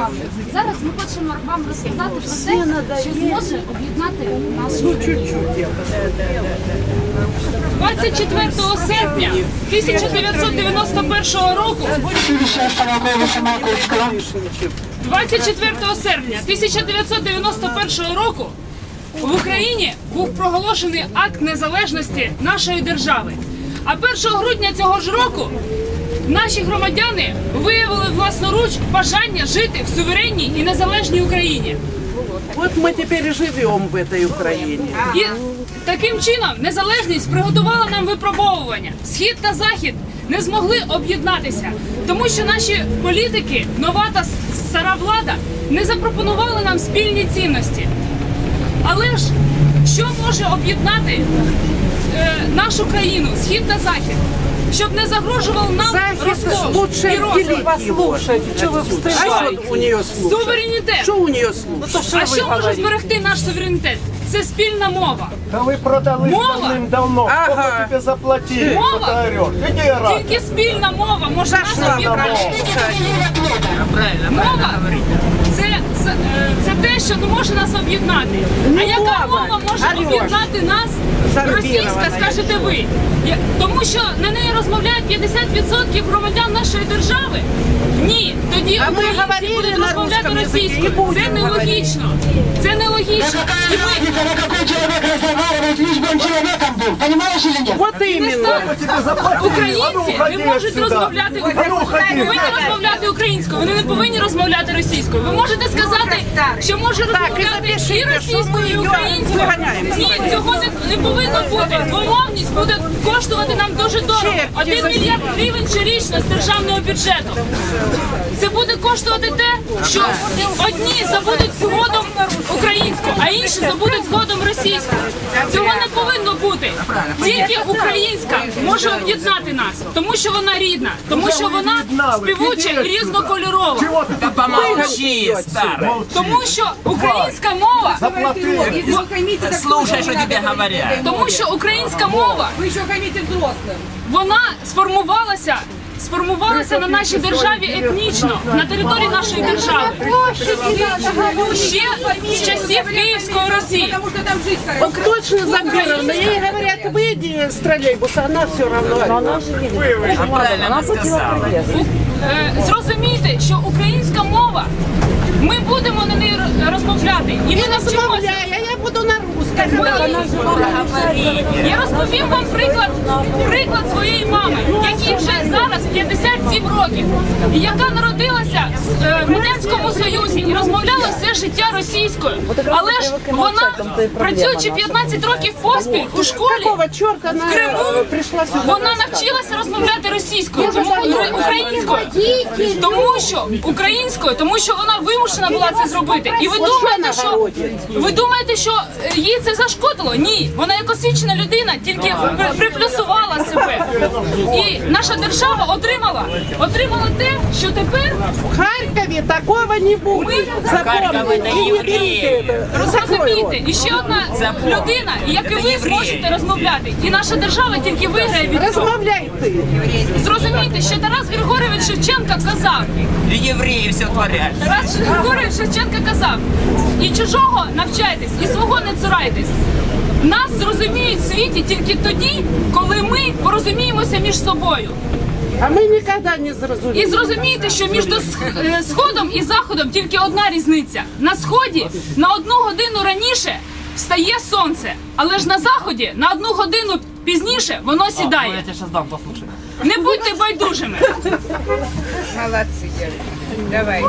Михайлович, зараз ми хочемо вам розказати про те, що зможе об'єднати нашу країну. 24 серпня 1991 року 24 серпня 1991 року в Україні був проголошений акт незалежності нашої держави. А 1 грудня цього ж року наші громадяни виявили власноруч бажання жити в суверенній і незалежній Україні. Вот мы теперь и живем в этой Украине. І таким чином незалежність приготувала нам випробовування. Схід та захід не змогли об'єднатися, тому що наші політики, нова та стара влада, не запропонували нам спільні цінності. Але ж що може об'єднати е, нашу країну, схід та захід, щоб не загрожував нам розкол лучше і розбрат? делить его. А что у нее слушать? Суверенітет. Что у нее слушать? А що може зберегти наш суверенітет? Це спільна мова. Да вы продали Мова? давным-давно. Ага. Сколько тебе заплатили? Мова? Что ты орешь? Иди раз. Тільки спільна мова може нас Зашла об'єднати. Мова це, це, це те, що не може нас об'єднати. А яка мова, мова може об'єднати нас? Російська, скажете ви. Я- Тому що на неї розмовляють 50% громадян нашої держави. Ні, тоді А українці будуть на розмовляти російською. Це нелогічно. Це нелогічно. І ми Был. Понимаешь или нет? Вот именно. Ну, Українці не можуть розмовляти ну. Вони повинні розмовляти українською. Вони не повинні розмовляти російською. Ви можете сказати, що може розмовляти і російською, і українською. Ні, цього не, не повинно бути. Двомовність буде коштувати нам дуже дорого. Один мільярд гривень щорічно з державного бюджету. Це буде коштувати те, що одні забудуть згодом українську, а інші забудуть згодом російську. Цього не повинно бути. Тільки українська може об'єднати нас, тому що вона рідна, тому що вона співуча і різнокольорова. Чего ты тут Помолчи, старый. Тому що українська мова, заплатили? Слушай, что тебе говорят. тому що українська мова Вы еще хамите взрослым. вона сформувалася. Сформувалася на нашій державі етнічно на території нашої держави ще з часів Київської Росії. Хорошо. Точно Замировна. Ей говорят, выйди из троллейбуса, она все равно. Правильно сказала. Е, Зрозумійте, що українська мова. Ми будемо на неї розмовляти, і ми навчимося. Я буду на русском. Я розповім вам приклад, приклад своєї мами, give the Сім років, і яка народилася е, в радянському союзі і розмовляла все життя російською, але ж вона працюючи 15 років поспіль у школі в Криму, вона навчилася розмовляти російською, тому українською, тому що українською, тому що вона вимушена була це зробити. І ви думаєте, що ви думаєте, що їй це зашкодило? Ні, вона як освічена людина, тільки приплюсувала себе, і наша держава отримала отримала те, що тепер В Харькове такого не будет. Харьков это Запомните. И не евреи. берите это. Закрой Розумієте, рот. і ще одна людина, як і Це ви євреї. зможете розмовляти, і наша держава тільки виграє від цього. Размовляй ты. Зрозумійте, що Тарас Григорович Шевченко казав, И евреи все творят. Тарас Григорович Шевченко казав, і чужого навчайтесь, і свого не цурайтесь. Нас зрозуміють в світі тільки тоді, коли ми порозуміємося між собою. А ми ніколи не І зрозумеем. зрозумійте, що між е, сходом і заходом тільки одна різниця. На сході на одну годину раніше встає сонце, але ж на заході на одну годину пізніше воно сідає. Я тебе сейчас дам послушай. Не будьте байдужими. Молодці. Давай.